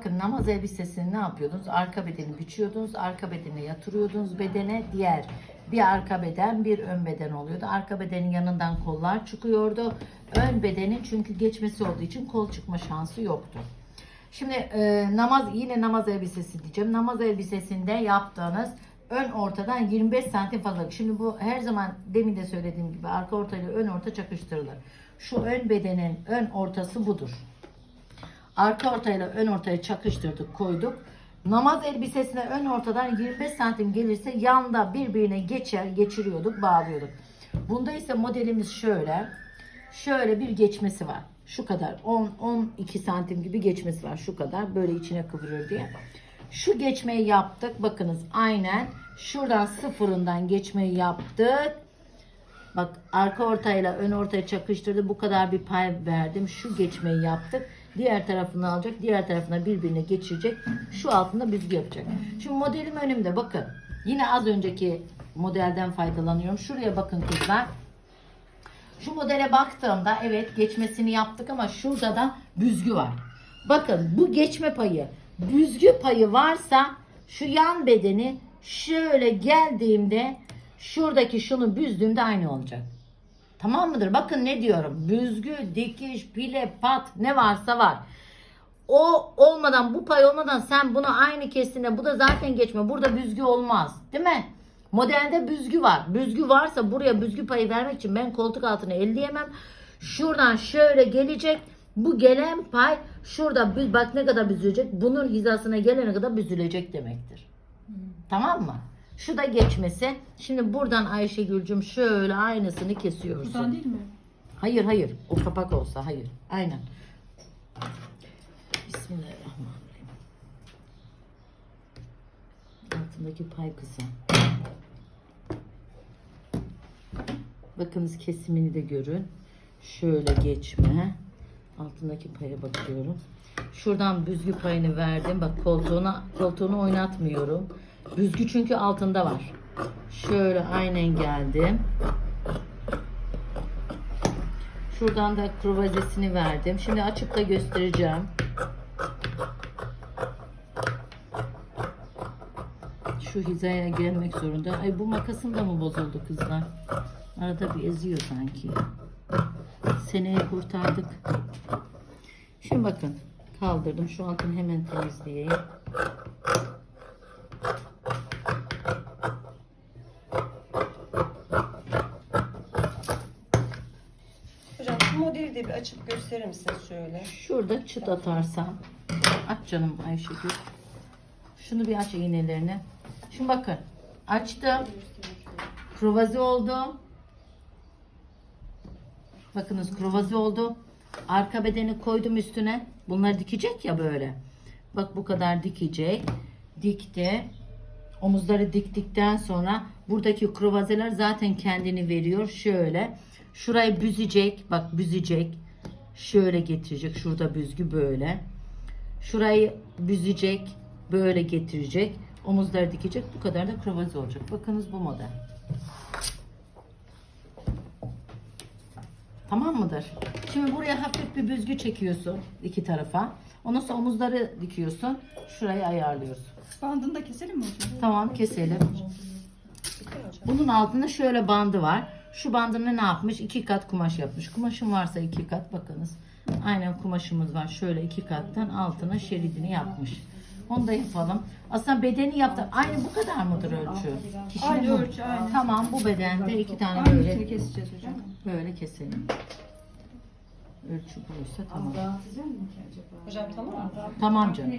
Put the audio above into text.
Bakın namaz elbisesini ne yapıyordunuz? Arka bedeni biçiyordunuz, arka bedene yatırıyordunuz bedene, diğer bir arka beden, bir ön beden oluyordu. Arka bedenin yanından kollar çıkıyordu. Ön bedenin çünkü geçmesi olduğu için kol çıkma şansı yoktu. Şimdi e, namaz yine namaz elbisesi diyeceğim. Namaz elbisesinde yaptığınız ön ortadan 25 santim fazlalık. Şimdi bu her zaman demin de söylediğim gibi arka orta ile ön orta çakıştırılır. Şu ön bedenin ön ortası budur. Arka ortayla ön ortaya çakıştırdık koyduk. Namaz elbisesine ön ortadan 25 santim gelirse yanda birbirine geçer geçiriyorduk bağlıyorduk. Bunda ise modelimiz şöyle. Şöyle bir geçmesi var. Şu kadar 10-12 santim gibi geçmesi var. Şu kadar böyle içine kıvırır diye. Şu geçmeyi yaptık. Bakınız aynen şuradan sıfırından geçmeyi yaptık. Bak arka ortayla ön ortaya çakıştırdı. Bu kadar bir pay verdim. Şu geçmeyi yaptık. Diğer tarafını alacak. Diğer tarafına birbirine geçirecek. Şu altında büzgü yapacak. Şimdi modelim önümde. Bakın. Yine az önceki modelden faydalanıyorum. Şuraya bakın kızlar. Şu modele baktığımda evet geçmesini yaptık ama şurada da büzgü var. Bakın bu geçme payı büzgü payı varsa şu yan bedeni şöyle geldiğimde şuradaki şunu büzdüğümde aynı olacak. Tamam mıdır? Bakın ne diyorum. Büzgü, dikiş, pile, pat ne varsa var. O olmadan bu pay olmadan sen bunu aynı kestiğinde bu da zaten geçme. Burada büzgü olmaz. Değil mi? Modelde büzgü var. Büzgü varsa buraya büzgü payı vermek için ben koltuk altını elleyemem. Şuradan şöyle gelecek. Bu gelen pay şurada bak ne kadar büzülecek. Bunun hizasına gelene kadar büzülecek demektir. Tamam mı? Şu da geçmesi. Şimdi buradan Ayşegül'cüm şöyle aynısını kesiyorsun. Buradan değil mi? Hayır hayır. O kapak olsa hayır. Aynen. Bismillahirrahmanirrahim. Altındaki pay kısa. Bakınız kesimini de görün. Şöyle geçme. Altındaki paya bakıyorum. Şuradan büzgü payını verdim. Bak koltuğuna koltuğunu oynatmıyorum. Büzgü çünkü altında var. Şöyle aynen geldim. Şuradan da kruvazesini verdim. Şimdi açıp da göstereceğim. Şu hizaya gelmek zorunda. Ay bu makasım da mı bozuldu kızlar? Arada bir eziyor sanki. Seneye kurtardık. Şimdi bakın kaldırdım. Şu altını hemen temizleyeyim. Hocam şu modeli de bir açıp gösterir misiniz şöyle? Şurada çıt atarsam. Aç canım Ayşegül. Şunu bir aç iğnelerini. Şimdi bakın. Açtım. Kruvazi oldu. Bakınız kruvazi oldu. Arka bedeni koydum üstüne. Bunları dikecek ya böyle. Bak bu kadar dikecek. Dikti. Omuzları diktikten sonra buradaki kruvazeler zaten kendini veriyor. Şöyle. Şurayı büzecek. Bak büzecek. Şöyle getirecek. Şurada büzgü böyle. Şurayı büzecek. Böyle getirecek. Omuzları dikecek. Bu kadar da kruvaze olacak. Bakınız bu model. Tamam mıdır? Şimdi buraya hafif bir büzgü çekiyorsun iki tarafa. Ondan sonra omuzları dikiyorsun. Şurayı ayarlıyorsun. Bandını da keselim mi hocam? Tamam keselim. Bunun altında şöyle bandı var. Şu bandını ne yapmış? İki kat kumaş yapmış. Kumaşım varsa iki kat bakınız. Aynen kumaşımız var. Şöyle iki kattan altına şeridini yapmış. Onu da yapalım. Aslında bedeni yaptı. Aynı bu kadar mıdır ölçü? Kişinin Aynı bu. ölçü, aynı. Tamam bu bedende iki tane Hangisini böyle keseceğiz hocam? böyle keselim. Ölçü buysa tamam. Hocam tamam mı? Tamam canım.